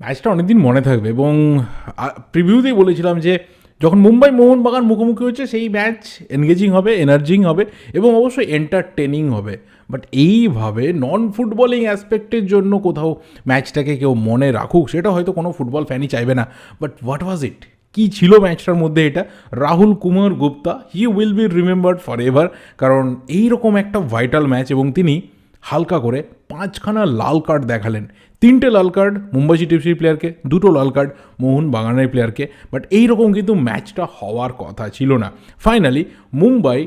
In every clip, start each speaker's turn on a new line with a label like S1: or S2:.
S1: ম্যাচটা অনেকদিন মনে থাকবে এবং প্রিভিউতেই বলেছিলাম যে, যখন মুম্বাই মোহনবাগান মুখোমুখি হচ্ছে, সেই ম্যাচ এনগেজিং হবে এনার্জিং হবে এবং অবশ্যই এন্টারটেনিং হবে। বাট এইভাবে নন ফুটবলিং অ্যাসপেক্টের জন্য কোথাও ম্যাচটাকে কেউ মনে রাখুক, সেটা হয়তো কোনো ফুটবল ফ্যানই চাইবে না। বাট হোয়াট ওয়াজ ইট কি ছিল ম্যাচটার মধ্যে এটা? Rahul Kumar Gupta he will be remembered forever কারণ এইরকম একটা ভাইটাল ম্যাচ এবং তিনি হালকা করে পাঁচখানা লাল কার্ড দেখালেন। তিনটে লাল কার্ড মুম্বাই সিটি এফসির প্লেয়ারকে দুটো লাল কার্ড মোহন বাগানের প্লেয়ারকে বাট এইরকম কিন্তু ম্যাচটা হওয়ার কথা ছিল না। ফাইনালি মুম্বাই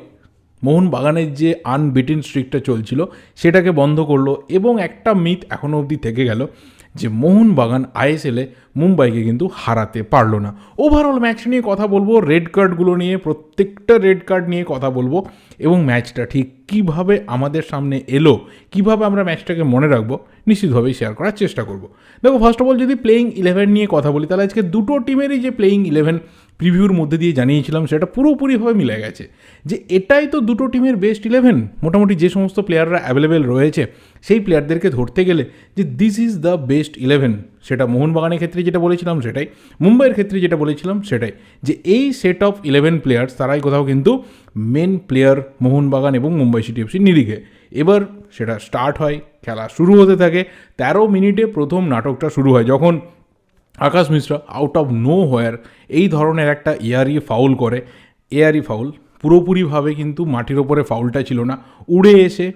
S1: মোহন বাগানের যে আনবিটেন স্ট্রিকটা চলছিল, সেটাকে বন্ধ করল এবং একটা মিথ এখনও অবধি থেকে গেল যে মোহনবাগান আইএসএলে মুম্বাইকে কিন্তু হারাতে পারল না। ওভারঅল ম্যাচ নিয়ে কথা বলব রেড কার্ডগুলো নিয়ে, প্রত্যেকটা রেড কার্ড নিয়ে কথা বলব। এবং ম্যাচটা ঠিক কীভাবে আমাদের সামনে এলো, কীভাবে আমরা ম্যাচটাকে মনে রাখব, নিশ্চিতভাবেই শেয়ার করার চেষ্টা করব। দেখো ফার্স্ট অফ অল যদি প্লেইং ইলেভেন নিয়ে কথা বলি, তাহলে আজকে দুটো টিমেরই যে প্লেইং ইলেভেন প্রিভিউর মধ্যে দিয়ে জানিয়েছিলাম, সেটা পুরোপুরিভাবে মিলে গেছে। যে এটাই তো দুটো টিমের বেস্ট ইলেভেন মোটামুটি যে সমস্ত প্লেয়াররা অ্যাভেলেবেল রয়েছে, সেই প্লেয়ারদেরকে ধরতে গেলে যে this is the best eleven সেটা মোহনবাগানের ক্ষেত্রে যেটা বলেছিলাম, সেটাই। মুম্বাইয়ের ক্ষেত্রে যেটা বলেছিলাম, সেটাই। যে এই সেট অফ ইলেভেন প্লেয়ার্স তারাই কোথাও কিন্তু মেন প্লেয়ার মোহনবাগান এবং মুম্বাই সিটি এফসির নিরিখে। এবার সেটা স্টার্ট হয়, খেলা শুরু হতে থাকে, তেরো মিনিটে প্রথম নাটকটা শুরু হয়। যখন Akash Mishra out of nowhere এই ধরনের একটা ইয়ারি ফাউল করে এয়ারি ফাউল পুরোপুরিভাবে কিন্তু মাটির ওপরে ফাউলটা ছিল না। উড়ে এসে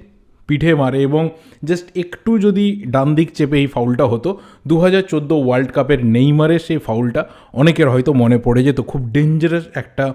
S1: পিঠে মারে এবং জাস্ট একটু যদি ডান দিক চেপে এই ফাউলটা হতো দু হাজার চোদ্দ ওয়ার্ল্ড কাপের নেইমারের সেই ফাউলটা অনেকের হয়তো মনে পড়ে যেত। খুব ডেঞ্জারাস একটা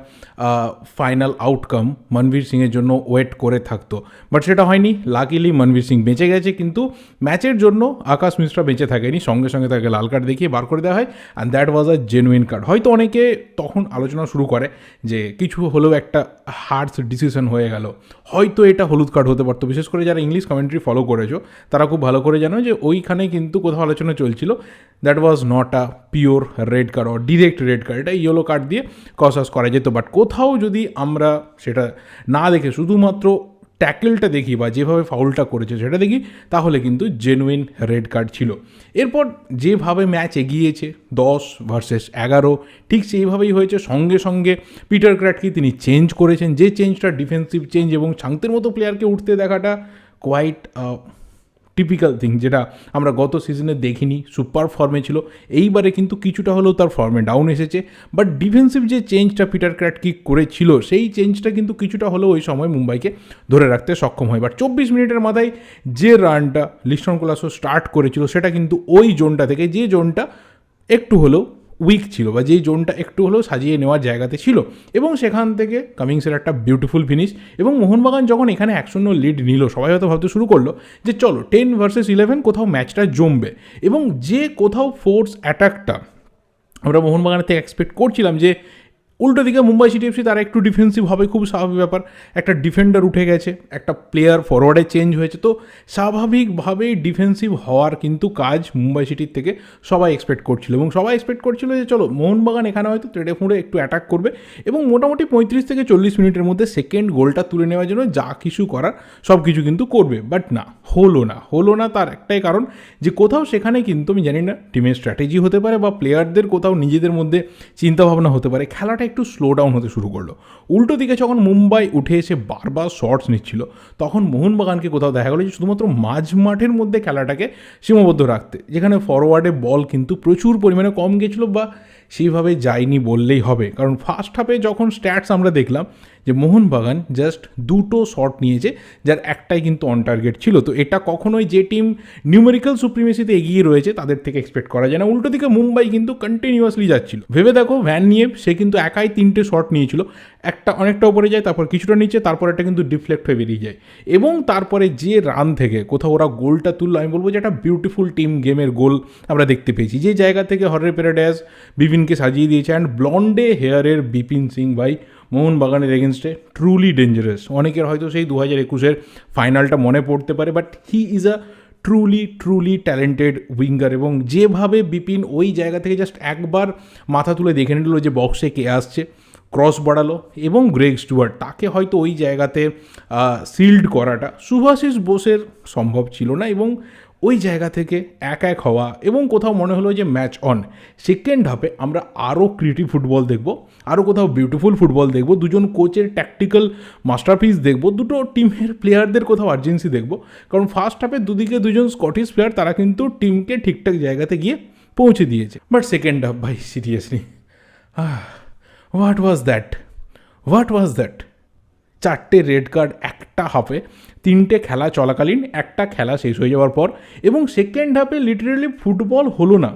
S1: ফাইনাল আউটকাম মনবীর সিংয়ের জন্য ওয়েট করে থাকতো। বাট সেটা হয়নি। লাকিলি মনবীর সিং বেঁচে গেছে কিন্তু ম্যাচের জন্য আকাশ মিশ্রা বেঁচে থাকেনি। সঙ্গে সঙ্গে তাকে লাল কার্ড দেখিয়ে বার করে দেওয়া হয়। And that was a genuine card হয়তো অনেকে তখন আলোচনা শুরু করে যে কিছু হলেও একটা হার্ডস ডিসিশন হয়ে গেল। হয়তো এটা হলুদ কার্ড হতে পারতো। বিশেষ করে যারা ইংলিশ কমেন্ট্রি ফলো করেছ, তারা খুব ভালো করে জানো যে ওইখানে কিন্তু কোথাও আলোচনা চলছিল। That was not a pure red card or direct red card এটা ইয়েলো কার্ড দিয়ে কসাস করা যেত। বাট কোথাও যদি আমরা সেটা না দেখে শুধুমাত্র ট্যাকেলটা দেখি বা যেভাবে ফাউলটা করেছে সেটা দেখি, তাহলে কিন্তু জেনুইন রেড কার্ড ছিল। এরপর যেভাবে ম্যাচ এগিয়েছে, দশ ভার্সেস এগারো, ঠিক সেইভাবেই হয়েছে। সঙ্গে সঙ্গে পিটার ক্র্যাটকে তিনি চেঞ্জ করেছেন। যে চেঞ্জটা ডিফেন্সিভ চেঞ্জ এবং ছাংতের মতো প্লেয়ারকে উঠতে দেখাটা কোয়াইট টিপিক্যাল থিং যেটা আমরা গত সিজনে দেখিনি সুপার ফর্মে ছিল। এইবারে কিন্তু কিছুটা হলেও তার ফর্মে ডাউন এসেছে। বাট ডিফেন্সিভ যে চেঞ্জটা পিটার ক্র্যাটকি করেছিল, সেই চেঞ্জটা কিন্তু কিছুটা হলেও ওই সময় মুম্বাইকে ধরে রাখতে সক্ষম হয়। বাট চব্বিশ মিনিটের মাথায় যে রানটা লিস্টন কোলাসো স্টার্ট করেছিল, সেটা কিন্তু ওই জোনটা থেকে, যে জোনটা একটু হলেও উইক ছিল বা যেই জোনটা একটু হলেও সাজিয়ে নেওয়ার জায়গাতে ছিল এবং সেখান থেকে কামিংসের একটা বিউটিফুল ফিনিশ এবং মোহনবাগান যখন এখানে এক শূন্য লিড নিল, সবাই হয়তো ভাবতে শুরু করল যে চলো টেন ভার্সেস ইলেভেন কোথাও ম্যাচটা জমবে এবং যে কোথাও ফোর্স অ্যাটাকটা আমরা মোহনবাগানের থেকে এক্সপেক্ট করছিলাম যে উল্টো দিকে মুম্বাই সিটি এফসি, তারা একটু ডিফেন্সিভ হবে, খুব স্বাভাবিক ব্যাপার। একটা ডিফেন্ডার উঠে গেছে, একটা প্লেয়ার ফরওয়ার্ডে চেঞ্জ হয়েছে। তো স্বাভাবিকভাবেই ডিফেন্সিভ হওয়ার কিন্তু কাজ মুম্বাই সিটির থেকে সবাই এক্সপেক্ট করছিল। এবং সবাই এক্সপেক্ট করছিল যে, চলো, মোহনবাগান এখানে হয়তো তেড়ে ফুঁড়ে একটু অ্যাটাক করবে। এবং মোটামুটি পঁয়ত্রিশ থেকে চল্লিশ মিনিটের মধ্যে সেকেন্ড গোলটা তুলে নেওয়ার জন্য যা কিছু করার, সব কিছু কিন্তু করবে। বাট না, হলো না হলো না তার একটাই কারণ যে, কোথাও সেখানে কিন্তু, আমি জানি না টিমের স্ট্র্যাটেজি হতে পারে বা প্লেয়ারদের কোথাও নিজেদের মধ্যে চিন্তাভাবনা হতে পারে। খেলাটা একটু স্লো ডাউন হতে শুরু করল। উল্টো দিকে যখন মুম্বাই উঠে এসে বারবার শর্টস নিচ্ছিল, তখন মোহনবাগানকে কোথাও দেখা গেলো যে শুধুমাত্র মাঝ মাঠের মধ্যে খেলাটাকে সীমাবদ্ধ রাখতে, যেখানে ফরওয়ার্ডে বল কিন্তু প্রচুর পরিমাণে কম গেছিল বা সেইভাবে যায়নি বললেই হবে। কারণ ফার্স্ট হাফে যখন স্ট্যাটস আমরা দেখলাম যে মোহনবাগান জাস্ট দুটো শট নিয়েছে, যার একটাই কিন্তু অন টার্গেট ছিল। তো এটা কখনোই যে টিম নিউমেরিক্যাল সুপ্রিমেসিতে এগিয়ে রয়েছে, তাদের থেকে এক্সপেক্ট করা যায় না। উল্টো দিকে মুম্বাই কিন্তু কন্টিনিউয়াসলি যাচ্ছিল। ভেবে দেখো ভ্যান নিয়ে সে কিন্তু একাই তিনটে শট নিয়েছিল। একটা অনেকটা উপরে যায়, তারপর কিছুটা নিচে, তারপর একটা কিন্তু ডিফ্লেক্ট হয়ে বেরিয়ে যায়। এবং তারপরে যে রান থেকে, কোথাও ওরা গোলটা তুললো, আমি বলব যে একটা বিউটিফুল টিম গেমের গোল আমরা দেখতে পেয়েছি। যে জায়গা থেকে হরের প্যারাডাইস বিপিনকে সাজিয়ে দিয়েছে অ্যান্ড ব্লন্ডে হেয়ারের বিপিন সিং ভাই মোহনবাগানের এগেনস্টে ট্রুলি ডেঞ্জারাস অনেকের হয়তো সেই দু হাজার একুশের ফাইনালটা মনে পড়তে পারে but he is a truly truly talented winger এবং যেভাবে বিপিন ওই জায়গা থেকে জাস্ট একবার মাথা তুলে দেখে নিল যে বক্সে কে আসছে ক্রস বাড়ালো এবং গ্রেগ স্টুয়ার্ট তাকে হয়তো ওই জায়গাতে সিল্ড করাটা সুভাশিস বোসের সম্ভব ছিল না এবং ওই জায়গা থেকে এক এক হওয়া এবং কোথাও মনে হলো যে ম্যাচ অন সেকেন্ড হাফে আমরা আরও ক্রিয়েটিভ ফুটবল দেখব। আরও কোথাও বিউটিফুল ফুটবল দেখব, দুজন কোচের ট্যাকটিক্যাল মাস্টারপিস দেখব, দুটো টিমের প্লেয়ারদের কোথাও আর্জেন্সি দেখব। কারণ ফার্স্ট হাফে দুদিকে দুজন স্কটিশ প্লেয়ার তারা কিন্তু টিমকে ঠিকঠাক জায়গাতে গিয়ে পৌঁছে দিয়েছে। বাট সেকেন্ড হাফ ভাই seriously what was that what was that চারটে রেড কার্ড একটা হাফে তিনটে খেলা চলাকালীন, একটা খেলা শেষ হয়ে যাওয়ার পর, এবং সেকেন্ড হাফে লিটারেলি ফুটবল হলো না।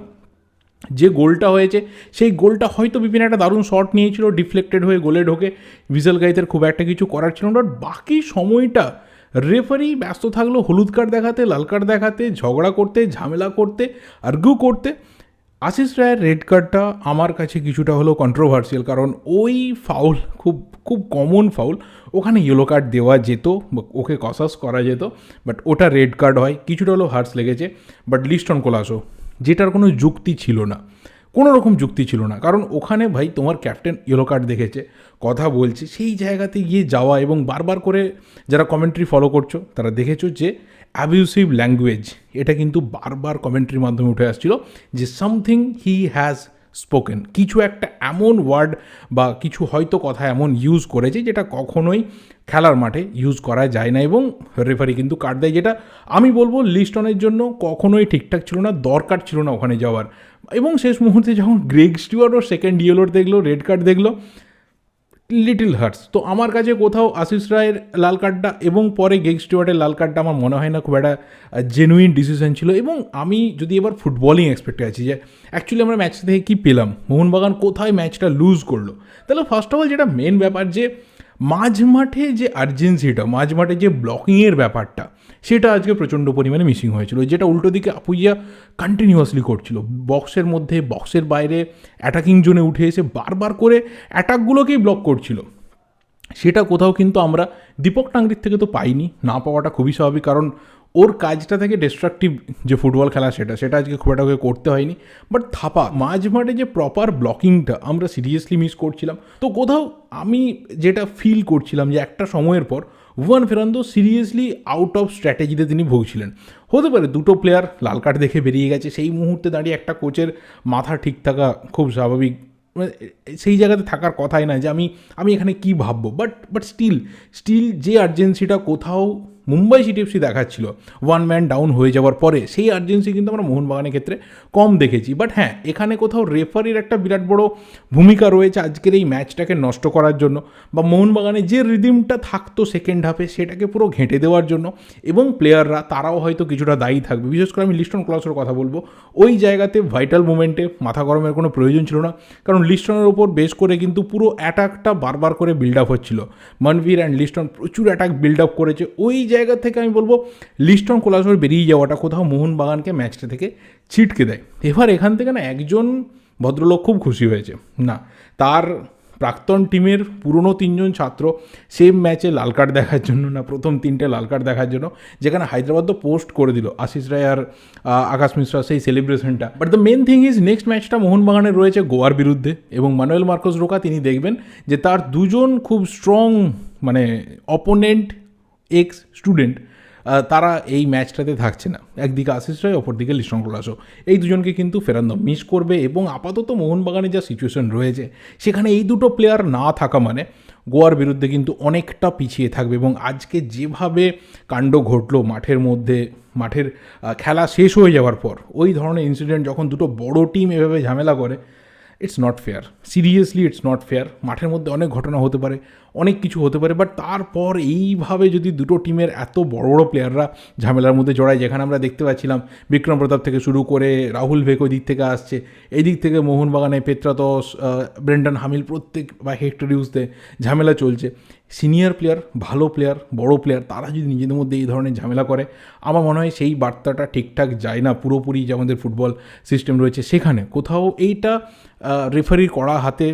S1: যে গোলটা হয়েছে, সেই গোলটা হয়তো বিপিন একটা দারুণ শট নিয়েছিল ডিফ্লেক্টেড হয়ে গোলে ঢোকে। ভিজেল গাইতের খুব একটা কিছু করার ছিল না। বাকি সময়টা রেফারি ব্যস্ত থাকল হলুদ কার্ড দেখাতে, লাল কার্ড দেখাতে, ঝগড়া করতে, ঝামেলা করতে আর্গু করতে। আশিস রায়ের রেড কার্ডটা আমার কাছে কিছুটা হলো কন্ট্রোভার্সিয়াল কারণ ওই ফাউল খুব খুব কমন ফাউল ওখানে ইয়েলো কার্ড দেওয়া যেত, ওকে কসাস করা যেত বাট ওটা রেড কার্ড হয়। কিছুটা হলো হার্স লেগেছে বাট লিস্টন কোলাসো যেটার কোনো যুক্তি ছিল না। কোনো রকম যুক্তি ছিল না। কারণ ওখানে ভাই তোমার ক্যাপ্টেন ইয়েলো কার্ড দেখেছে, কথা বলছে, সেই জায়গাতে গিয়ে যাওয়া এবং বারবার করে যারা কমেন্ট্রি ফলো করছ, তারা দেখেছ যে অ্যাবিউসিভ ল্যাঙ্গুয়েজ এটা কিন্তু বারবার কমেন্ট্রির মাধ্যমে উঠে আসছিল যে সামথিং হি হ্যাজ স্পোকেন কিছু একটা এমন ওয়ার্ড বা কিছু হয়তো কথা এমন ইউজ করেছে যেটা কখনোই খেলার মাঠে ইউজ করা যায় না এবং রেফারি কিন্তু কাট দেয় যেটা আমি বলব লিস্টনের জন্য কখনোই ঠিকঠাক ছিল না, দরকার ছিল না ওখানে যাওয়ার। এবং শেষ মুহূর্তে যখন গ্রেগ স্টুয়ার্টও সেকেন্ড ইয়েলোর দেখল রেড কার্ড দেখল লিটিল হার্টস তো আমার কাছে কোথাও আশিস রায়ের লাল কার্ডটা এবং পরে গেগ স্টুয়ার্টের লাল কার্ডটা আমার মনে হয় না, খুব একটা জেনুইন ডিসিশন ছিল। এবং আমি যদি এবার ফুটবলিং এক্সপেক্টে আছি যে অ্যাকচুয়ালি আমরা ম্যাচ থেকে কী পেলাম? মোহনবাগান কোথায় ম্যাচটা লুজ করল? তাহলে ফার্স্ট অফ অল যেটা মেন ব্যাপার যে মাঝ মাঠে যে আর্জেন্সিটা মাঝ মাঠে যে ব্লকিংয়ের ব্যাপারটা, সেটা আজকে প্রচণ্ড পরিমাণে মিসিং হয়েছিল। যেটা উল্টো দিকে আপুইয়া কন্টিনিউয়াসলি করছিল। বক্সের মধ্যে বক্সের বাইরে অ্যাটাকিং জোনে উঠে এসে বারবার করে অ্যাটাকগুলোকেই ব্লক করছিল। সেটা কোথাও কিন্তু আমরা দীপক টাংরির থেকে তো পাইনি। না পাওয়াটা খুবই স্বাভাবিক, কারণ ওর কাজটা থেকে ডিস্ট্রাকটিভ যে ফুটবল খেলা সেটা সেটা আজকে খুব একটা করতে হয়নি। বাট থাপা, মাঝ মাঠে যে প্রপার ব্লকিংটা আমরা সিরিয়াসলি মিস করছিলাম। তো কোথাও আমি যেটা ফিল করছিলাম যে একটা সময়ের পর Juan Ferrando seriously out of স্ট্র্যাটেজিতে তিনি ভুগছিলেন। হতে পারে দুটো প্লেয়ার লাল কার্ড দেখে বেরিয়ে গেছে, সেই মুহূর্তে দাঁড়িয়ে একটা কোচের মাথা ঠিক থাকা খুব স্বাভাবিক। মানে সেই জায়গাতে থাকার কথাই না যে আমি আমি এখানে কী ভাববো। বাট বাট স্টিল স্টিল যে আর্জেন্সিটা কোথাও মুম্বাই সিটি এফসি দেখাচ্ছিল। ওয়ান ম্যান ডাউন হয়ে যাওয়ার পরে সেই আর্জেন্সি কিন্তু আমরা মোহনবাগানের ক্ষেত্রে কম দেখেছি। বাট হ্যাঁ এখানে কোথাও রেফারির একটা বিরাট বড় ভূমিকা রয়েছে আজকের এই ম্যাচটাকে নষ্ট করার জন্য বা মোহনবাগানে যে রিদিমটা থাকতো সেকেন্ড হাফে সেটাকে পুরো ঘেঁটে দেওয়ার জন্য এবং প্লেয়াররা তারাও হয়তো কিছুটা দায়ী থাকবে। বিশেষ করে আমি লিস্টন ক্লসের কথা বলব। ওই জায়গাতে ভাইটাল মুমেন্টে মাথা গরমের কোনো প্রয়োজন ছিল না। কারণ লিস্টনের ওপর বেশ করে কিন্তু পুরো অ্যাটাকটা বারবার করে বিল্ড আপ হচ্ছিল। মনভীর অ্যান্ড লিস্টন প্রচুর অ্যাটাক বিল্ড আপ করেছে। ওই জায়গা থেকে আমি বলব, লিস্টন কোলাসর বেরিয়ে যাওয়াটা কোথাও মোহনবাগানকে ম্যাচটা থেকে ছিটকে দেয়। এবার এখান থেকে না একজন ভদ্রলোক খুব খুশি হয়েছে। না, তার প্রাক্তন টিমের পুরনো তিনজন ছাত্র সেম ম্যাচে লাল কার্ড দেখার জন্য না, প্রথম তিনটে লাল কার্ড দেখার জন্য, যেখানে হায়দ্রাবাদ তো পোস্ট করে দিল, আশিস রায় আর আকাশ মিশ্রা সেই সেলিব্রেশনটা but the main thing is next ম্যাচটা মোহনবাগানের রয়েছে গোয়ার বিরুদ্ধে এবং মানুয়েল মার্কোস রোকা তিনি দেখবেন যে তার দুজন খুব স্ট্রং মানে অপোনেন্ট এক্স স্টুডেন্ট তারা এই ম্যাচটাতে থাকছে না। একদিকে আশিস রায়, অপরদিকে লিস্টন ক্লাসও এই দুজনকে কিন্তু ফেরান্দো মিস করবে এবং আপাতত মোহনবাগানে যা সিচুয়েশন রয়েছে, সেখানে এই দুটো প্লেয়ার না থাকা মানে গোয়ার বিরুদ্ধে কিন্তু অনেকটা পিছিয়ে থাকবে এবং আজকে যেভাবে কাণ্ড ঘটলো মাঠের মধ্যে, মাঠের খেলা শেষ হয়ে যাওয়ার পর, ওই ধরনের ইনসিডেন্ট যখন দুটো বড় টিম এভাবে ঝামেলা করে it's not fair seriously it's not fair মাঠের মধ্যে অনেক ঘটনা হতে পারে। অনেক কিছু হতে পারে বাট তারপর এইভাবে যদি দুটো টিমের এত বড় বড় প্লেয়াররা ঝামেলার মধ্যে জড়ায়, যেখানে আমরা দেখতে পাচ্ছিলাম বিক্রম প্রতাপ থেকে শুরু করে রাহুল ভেক ওই দিক থেকে আসছে এই দিক থেকে মোহনবাগানে পেত্রাতস ব্রেন্ডন হামিল প্রত্যেক বা হেক্টর ইউজতে ঝামেলা চলছে। সিনিয়র প্লেয়ার ভালো প্লেয়ার বড় প্লেয়ার তারা যদি নিজেদের মধ্যে এই ধরনের ঝামেলা করে, আমার মনে হয় সেই বার্তাটা ঠিকঠাক যায় না, পুরোপুরি যে আমাদের ফুটবল সিস্টেম রয়েছে সেখানে। কোথাও এইটা রেফারির কড়া হাতে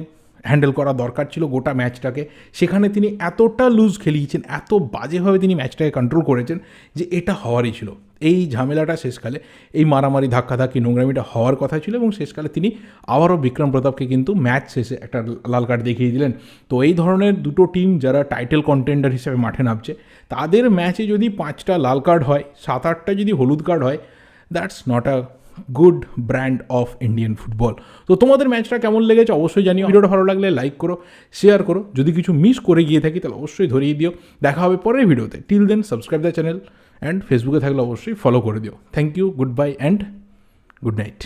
S1: হ্যান্ডেল করা দরকার ছিল গোটা ম্যাচটাকে। সেখানে তিনি এতটা লুজ খেলিয়েছেন, এত বাজেভাবে তিনি ম্যাচটাকে কন্ট্রোল করেছেন যে এটা হওয়ারই ছিল। এই ঝামেলাটা শেষকালে, এই মারামারি ধাক্কাধাক্কি নোংরামিটা হওয়ার কথা ছিল এবং শেষকালে তিনি আবারও বিক্রম প্রতাপকে কিন্তু ম্যাচ শেষে একটা লাল কার্ড দেখিয়ে দিলেন। তো এই ধরনের দুটো টিম যারা টাইটেল কন্টেন্ডার হিসেবে মাঠে নামছে, তাদের ম্যাচে যদি পাঁচটা লাল কার্ড হয়, সাত আটটা যদি হলুদ কার্ড হয় that's not a good brand of Indian football তো তোমাদের ম্যাচটা কেমন লেগেছে অবশ্যই জানিও। ভিডিওটা ভালো লাগলে লাইক করো শেয়ার করো। যদি কিছু মিস করে গিয়ে থাকি তাহলে অবশ্যই ধরিয়ে দিও। দেখা হবে পরের ভিডিওতে। Till then subscribe the channel and ফেসবুকে থাকলে অবশ্যই ফলো করে দিও। Thank you goodbye and good night